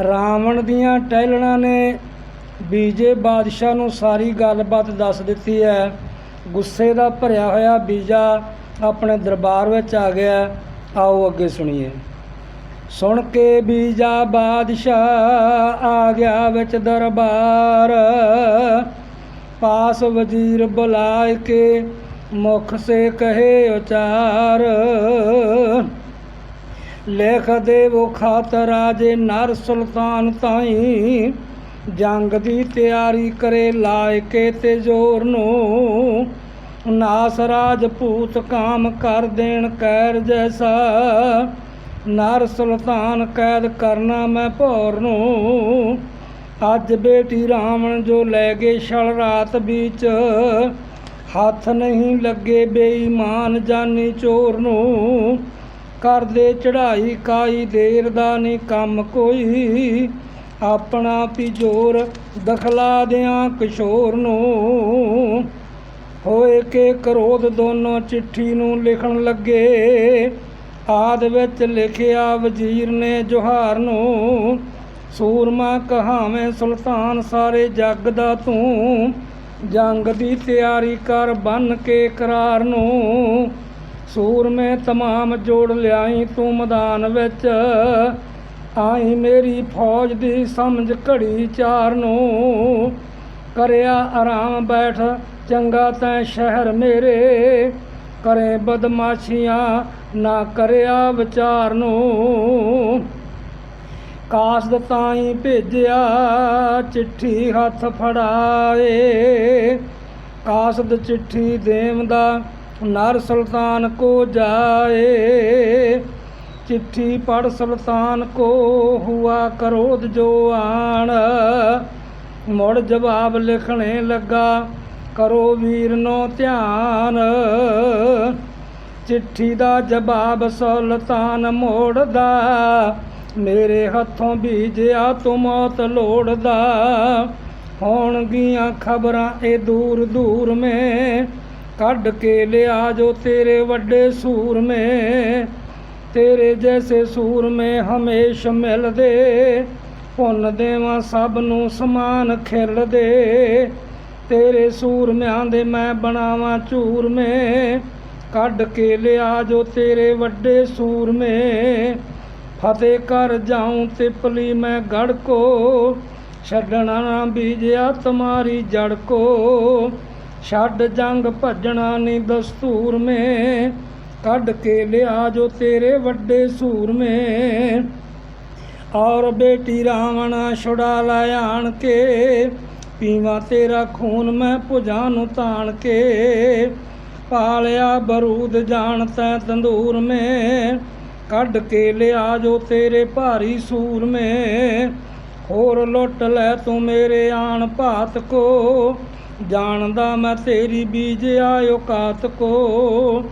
ਰਾਵਣ ਦੀਆਂ ਟਹਿਲਣਾ ਨੇ ਬੀਜੇ ਬਾਦਸ਼ਾਹ ਨੂੰ ਸਾਰੀ ਗੱਲਬਾਤ ਦੱਸ ਦਿੱਤੀ ਹੈ। ਗੁੱਸੇ ਦਾ ਭਰਿਆ ਹੋਇਆ ਬੀਜਾ ਆਪਣੇ ਦਰਬਾਰ ਵਿੱਚ ਆ ਗਿਆ। ਆਓ ਅੱਗੇ ਸੁਣੀਏ। ਸੁਣ ਕੇ ਬੀਜਾ ਬਾਦਸ਼ਾਹ ਆ ਗਿਆ ਵਿੱਚ ਦਰਬਾਰ। ਪਾਸ ਵਜ਼ੀਰ ਬੁਲਾਏ ਕੇ ਮੁਖ ਸੇ ਕਹੇ ਉਚਾਰ। ਲੇਖ ਦੇਵੋ ਖਾਤ ਰਾਜੇ ਨਰ ਸੁਲਤਾਨ ਤਾਈ। ਜੰਗ ਦੀ ਤਿਆਰੀ ਕਰੇ ਲਾਇਕੇ ਤੇ ਜ਼ੋਰ ਨੂੰ। ਨਾਸ ਰਾਜਪੂਤ ਕਾਮ ਕਰ ਦੇਣ ਕੈਰ ਜੈਸਾ। ਨਰ ਸੁਲਤਾਨ ਕੈਦ ਕਰਨਾ ਮੈਂ ਭੌਰ ਨੂੰ। ਅੱਜ ਬੇਟੀ ਰਾਵਣ ਜੋ ਲੈ ਗਏ ਛਲ ਰਾਤ ਵਿੱਚ ਹੱਥ ਨਹੀਂ ਲੱਗੇ ਬੇਈਮਾਨ ਜਾਨੀ ਚੋਰ ਨੂੰ। ਕਰਦੇ ਚੜਾਈ ਕਾਈ ਦੇਰ ਦਾ ਨਹੀਂ ਕੰਮ ਕੋਈ। ਆਪਣਾ ਪਿਜੋਰ ਦਖਲਾ ਦਿਆਂ ਕਿਸ਼ੋਰ ਨੂੰ। ਹੋਏ ਕੇ ਕਰੋਧ ਦੋਨੋਂ ਚਿੱਠੀ ਨੂੰ ਲਿਖਣ ਲੱਗੇ। ਆਦ ਵਿੱਚ ਲਿਖਿਆ ਵਜ਼ੀਰ ਨੇ ਜੋਹਾਰ ਨੂੰ, ਸੂਰਮਾ ਕਹਾਵੇਂ, ਸੁਲਤਾਨ ਸਾਰੇ ਜੱਗ ਦਾ ਤੂੰ। ਜੰਗ ਦੀ ਤਿਆਰੀ ਕਰ ਬੰਨ ਕੇ ਕਰਾਰ ਨੂੰ। ਸੂਰ ਮੈਂ ਤਮਾਮ ਜੋੜ ਲਿਆਈ ਤੂੰ ਮੈਦਾਨ ਵਿੱਚ। ਆਈ ਮੇਰੀ ਫੌਜ ਦੀ ਸਮਝ ਘੜੀ ਚਾਰ ਨੂੰ। ਕਰਿਆ ਆਰਾਮ ਬੈਠ, ਚੰਗਾ ਤੈਂ ਸ਼ਹਿਰ ਮੇਰੇ। ਕਰੇ ਬਦਮਾਸ਼ੀਆਂ, ਨਾ ਕਰਿਆ ਵਿਚਾਰ ਨੂੰ। ਕਾਸਦ ਤਾਈ ਭੇਜਿਆ, ਚਿੱਠੀ ਹੱਥ ਫੜਾਏ। ਕਾਸਦ ਚਿੱਠੀ ਦੇਵਦਾ ਨਰ ਸੁਲਤਾਨ ਕੋ ਜਾਏ, ਚਿੱਠੀ ਪੜ ਸੁਲਤਾਨ ਕੋ ਹੁਆ ਕਰੋਧ ਜੋ ਆਣ। ਮੁੜ ਜਵਾਬ ਲਿਖਣੇ ਲੱਗਾ, ਕਰੋ ਵੀਰ ਨੋ ਧਿਆਨ। ਚਿੱਠੀ ਦਾ ਜਵਾਬ ਸੁਲਤਾਨ ਮੋੜਦਾ, ਮੇਰੇ ਹੱਥੋਂ ਬੀਜਿਆ ਤੂੰ ਮੌਤ ਲੋੜਦਾ। ਹੋਣਗੀਆਂ ਖਬਰਾਂ ਇਹ ਦੂਰ ਦੂਰ ਮੇ ਕੱਢ ਕੇ ਲਿਆ ਜੋ ਤੇਰੇ ਵੱਡੇ ਸੂਰਮੇ, ਤੇਰੇ ਜੈਸੇ ਸੂਰਮੇ ਹਮੇਸ਼ ਮਿਲਦੇ। ਪੁੰਨ ਦੇਵਾਂ ਸਭ ਨੂੰ ਸਮਾਨ ਖਿਲਦੇ ਤੇਰੇ ਸੂਰਮਿਆਂ ਦੇ ਮੈਂ ਬਣਾਵਾਂ ਚੂਰਮੇ। ਕੱਢ ਕੇ ਲਿਆ ਜੋ ਤੇਰੇ ਵੱਡੇ ਸੂਰਮੇ। ਫਤਿਹ ਕਰ ਜਾਉਂ ਤਿਪਲੀ ਮੈਂ ਗੜ ਕੋ। ਛੱਡਣਾ ਨਾ ਬੀਜਿਆ ਤੁਮਾਰੀ ਜੜ ਕੋ। ਛੱਡ ਜੰਗ ਭੱਜਣਾ ਨਹੀਂ ਦਸਤੂਰ ਮੇ। ਕੱਢ ਕੇ ਲਿਆ ਜੋ ਤੇਰੇ ਵੱਡੇ ਸੂਰ ਮੇ ਔਰ ਬੇਟੀ ਰਾਵਣ ਛੁਡਾ ਲੈ ਆਣ ਕੇ। ਪੀਵਾ ਤੇਰਾ ਖੂਨ ਮੈਂ ਭੁਜਾਂ ਨੂੰ ਤਾਣ ਕੇ। ਪਾਲਿਆ ਬਰੂਦ ਜਾਣ ਤੈ ਤੰਦੂਰ ਮੇ। ਕੱਢ ਕੇ ਲਿਆ ਜੋ ਤੇਰੇ ਭਾਰੀ ਸੂਰ ਮੇ ਹੋਰ ਲੁੱਟ ਲੈ ਤੂੰ ਮੇਰੇ ਆਣ ਭਾਤ ਕੋ। ਜਾਣਦਾ ਮੈਂ ਤੇਰੀ ਬੀਜ ਆਇਓ ਕਾਤ ਕੋ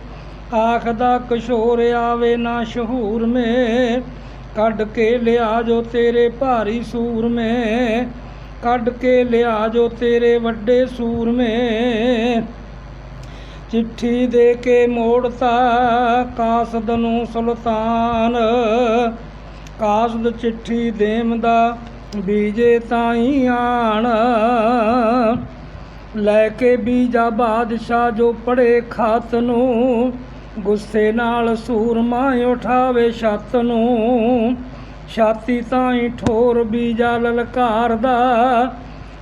ਆਖਦਾ ਕਿਸ਼ੋਰ ਆਵੇ ਨਾ ਸ਼ਹੂਰ ਮੇ ਕੱਢ ਕੇ ਲਿਆ ਜੋ ਤੇਰੇ ਭਾਰੀ ਸੂਰ ਮੇ ਕੱਢ ਕੇ ਲਿਆ ਜੋ ਤੇਰੇ ਵੱਡੇ ਸੂਰ ਮੇ ਚਿੱਠੀ ਦੇ ਕੇ ਮੋੜਤਾ ਕਾਸਦ ਨੂੰ ਸੁਲਤਾਨ। ਕਾਸਦ ਚਿੱਠੀ ਦੇਮਦਾ ਬੀਜੇ ਤਾਈ ਆਣ। ਲੈ ਕੇ ਬੀਜਾ ਬਾਦਸ਼ਾਹ ਜੋ ਪੜੇ ਖਾਤ ਨੂੰ, ਗੁੱਸੇ ਨਾਲ ਸੂਰਮਾ ਉਠਾਵੇ ਛੱਤ ਨੂੰ। ਛਾਤੀ ਤਾਈ ਠੋਰ ਬੀਜਾ ਲਲਕਾਰਦਾ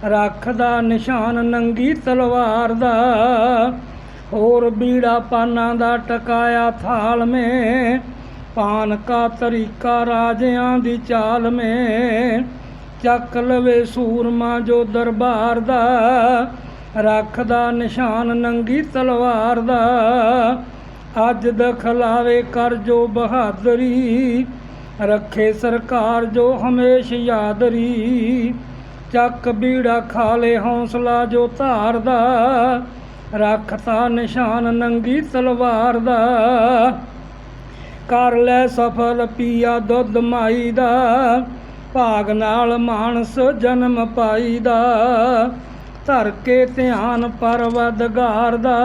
ਰੱਖਦਾ ਨਿਸ਼ਾਨ ਨੰਗੀ ਤਲਵਾਰ ਦਾ। ਹੋਰ ਬੀੜਾ ਪਾਨਾਂ ਦਾ ਟਕਾਇਆ ਥਾਲ ਮੇ ਪਾਨ ਕਾ ਤਰੀਕਾ ਰਾਜਿਆਂ ਦੀ ਚਾਲ ਮੇ। ਚੱਕ ਲਵੇ ਸੂਰਮਾ ਜੋ ਦਰਬਾਰ ਦਾ ਰੱਖਦਾ ਨਿਸ਼ਾਨ ਨੰਗੀ ਤਲਵਾਰ ਦਾ। ਅੱਜ ਦਖਲਾਵੇ ਕਰ ਜੋ ਬਹਾਦਰੀ, ਰੱਖੇ ਸਰਕਾਰ ਜੋ ਹਮੇਸ਼ ਯਾਦਰੀ। ਚੱਕ ਬੀੜਾ ਖਾਲੇ ਹੌਸਲਾ ਜੋ ਧਾਰਦਾ ਰੱਖਤਾ ਨਿਸ਼ਾਨ ਨੰਗੀ ਤਲਵਾਰ ਦਾ। ਕਰ ਲੈ ਸਫਲ ਪੀਆ ਦੁੱਧ ਮਾਈ ਦਾ, ਭਾਗ ਨਾਲ ਮਾਨਸ ਜਨਮ ਪਾਈ ਦਾ। ਧਰ ਕੇ ਧਿਆਨ ਪਰਵਦਗਾਰ ਦਾ,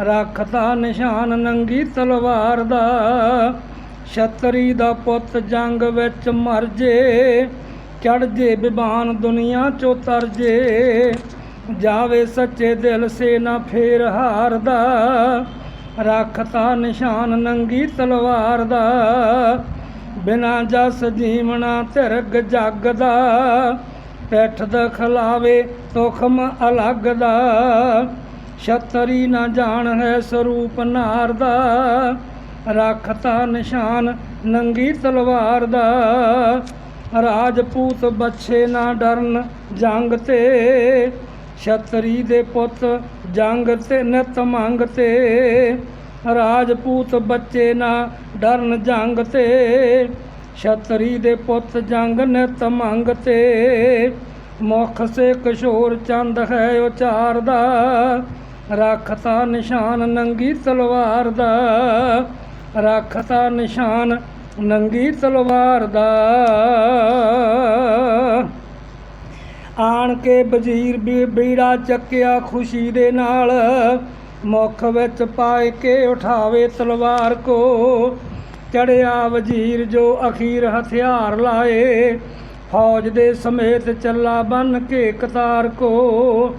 ਰੱਖਤਾ ਨਿਸ਼ਾਨ ਨੰਗੀ ਤਲਵਾਰ ਦਾ। ਛਤਰੀ ਦਾ ਪੁੱਤ ਜੰਗ ਵਿੱਚ ਮਰ ਜੇ ਚੜ ਜੇ ਬਿਬਾਨ ਦੁਨੀਆ ਚੋਂ ਤਰ ਜੇ। ਜਾਵੇ ਸੱਚੇ ਦਿਲ ਸੇ ਨਾ ਫੇਰ ਹਾਰਦਾ ਰੱਖਤਾ ਨਿਸ਼ਾਨ ਨੰਗੀ ਤਲਵਾਰ ਦਾ। ਬਿਨਾ ਜਸ ਜੀਵਣਾ ਧਿਰਗ ਜੱਗ ਦਾ ਪਿੱਠ ਦਖਲਾਵੇ, ਤੁਖਮ ਅਲੱਗ ਦਾ। ਛਤਰੀ ਨਾ ਜਾਣ ਹੈ ਸਰੂਪ ਨਾਰ ਦਾ। ਰੱਖਤਾ ਨਿਸ਼ਾਨ ਨੰਗੀ ਤਲਵਾਰ ਦਾ। ਰਾਜਪੂਤ ਬੱਚੇ ਨਾ ਡਰਨ ਜੰਗ ਤੇ। ਛਤਰੀ ਦੇ ਪੁੱਤ ਜੰਗ ਤੇ ਨਿਤ ਮੰਗ ਤੇ। ਰਾਜਪੂਤ ਬੱਚੇ ਨਾ ਡਰਨ ਜੰਗ ਤੇ। ਛਤਰੀ ਦੇ ਪੁੱਤ ਜੰਗ ਨਿਤ ਮੰਗ ਤੇ। ਮੁਖ ਸੇ ਕਿਸ਼ੋਰ ਚੰਦ ਹੈ ਉਚਾਰ ਦਾ। ਰੱਖਤਾ ਨਿਸ਼ਾਨ ਨੰਗੀ ਤਲਵਾਰ ਦਾ। ਰੱਖਤਾ ਨਿਸ਼ਾਨ ਨੰਗੀ ਤਲਵਾਰ ਦਾ। ਆਣ ਕੇ ਵਜ਼ੀਰ ਵੀ ਬੀੜਾ ਚੱਕਿਆ ਖੁਸ਼ੀ ਦੇ ਨਾਲ। ਮੁੱਖ ਵਿੱਚ ਪਾਇ ਕੇ ਉਠਾਵੇ ਤਲਵਾਰ ਕੋ। ਚੜਿਆ ਵਜ਼ੀਰ ਜੋ ਅਖੀਰ ਹਥਿਆਰ ਲਾਏ, ਫੌਜ ਦੇ ਸਮੇਤ ਚੱਲਾ ਬਨ ਕੇ ਕਤਾਰ ਕੋ।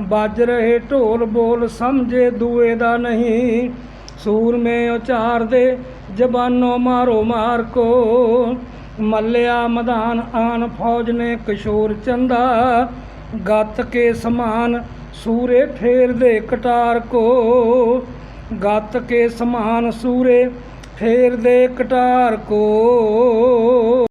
ਵੱਜ ਰਹੇ ਢੋਲ ਬੋਲ ਸਮਝੇ ਦੂਏ ਦਾ ਨਹੀਂ ਸੂਰਮੇ ਉਚਾਰ ਦੇ ਜ਼ਬਾਨੋਂ ਮਾਰੋ ਮਾਰ ਕੋ। ਮੱਲਿਆ ਮਦਾਨ ਆਨ ਫੌਜ ਨੇ ਕਿਸ਼ੋਰ ਚੰਦਾ, ਗੱਤ ਕੇ ਸਮਾਨ ਸੂਰੇ ਫੇਰ ਦੇ ਕਟਾਰ ਕੋ। ਗੱਤ ਕੇ ਸਮਾਨ ਸੂਰੇ ਫੇਰ ਦੇ ਕਟਾਰ ਕੋ